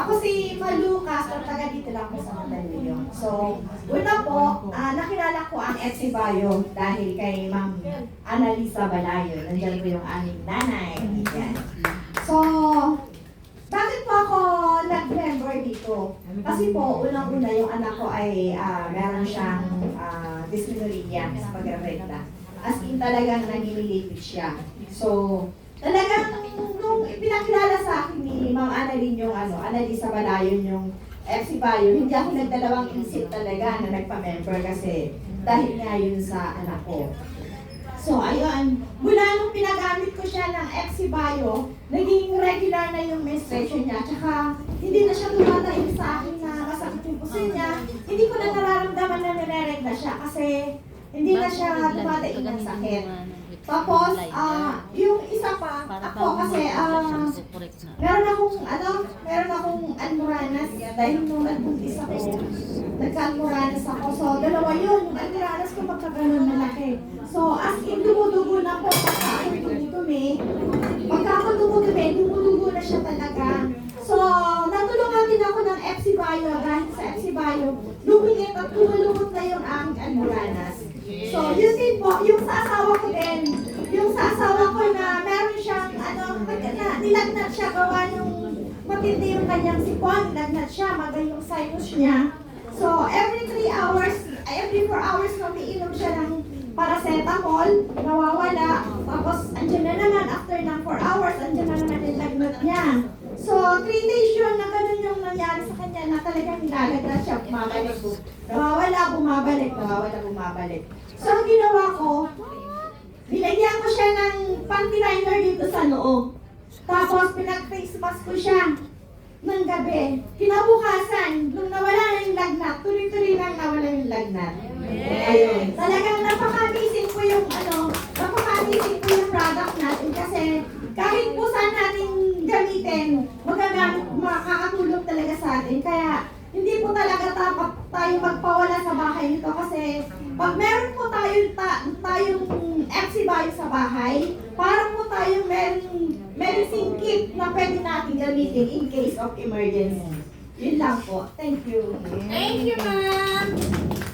Ako si Malu Castro, taga dito lang po sa Mandaluyong. So, una po, ah, nakilala ko ang Etsy Bio dahil kay Ma'am Annalisa Balayo. Nandiyan po yung aming nanay. Yan. So, bakit po ako nag-member dito? Kasi po, unang-una yung anak ko ay ah, meron siyang uh, dysmenorrhea sa pag-renta. As in talagang nanginilipid siya. So, talagang nung ipinakilala sa akin ni Ma'am Annalyn yung ano, Annalisa Balayon yung FC Bayo, hindi ako nagdalawang isip talaga na nagpa-member kasi dahil nga yun sa anak ko. So, ayun. Mula nung pinagamit ko siya ng FC Bio, naging regular na yung menstruation niya. Tsaka, hindi na siya tumatayin sa akin na masakit yung puso niya. Hindi ko na nararamdaman na nireregla siya kasi hindi na siya tumatayin ng sakit. Tapos, ah, yung isa pa, ako kasi, meron ano, meron akong almoranas dahil nung nagbuntis ako, nagka-almoranas ako. So, dalawa yun, yung almoranas ko magkaganon malaki. So, as in, dumudugo na po pagka ako dumudumi. Pagka ako dumudumi, dumudugo na siya talaga. So, natulungan din ako ng FC Bio dahil sa FC Bio, lumingit at lumulungot na yung aking almoranas. So, yun din po, yung sa asawa ko din, yung sa asawa ko na meron siyang, ano, na, nilagnat siya gawa nung matindi yung kanyang sipon, nilagnat siya, magay yung sinus niya. So, every 3 hours, every 4 hours na umiinom siya ng paracetamol, nawawala, tapos andyan na naman, after ng 4 hours, andyan na naman yung lagnat niya. So, 3 days yun na ganun yung nangyari sa kanya na talagang nilalagnat siya, bumabalik. Nawawala, bumabalik, nawawala, bumabalik. So, ang ginawa ko, nilagyan ko siya ng panty liner dito sa noo. Tapos, pinag-face mask ko siya ng gabi. Kinabukasan, nung nawala na yung lagnat, tuloy-tuloy lang nawala yung lagnat. Ayun. Talagang napaka-amazing po yung ano, napaka-amazing po yung product natin kasi kahit po saan natin gamitin, magagamit, makakatulong talaga sa atin. Kaya hindi po talaga dapat tayo magpawala sa bahay nito kasi pag meron po tayo ta, tayong FC Bio sa bahay, parang po meron kit na pwede natin gamitin in case of emergency. Yun lang po. Thank you. Thank you, ma'am.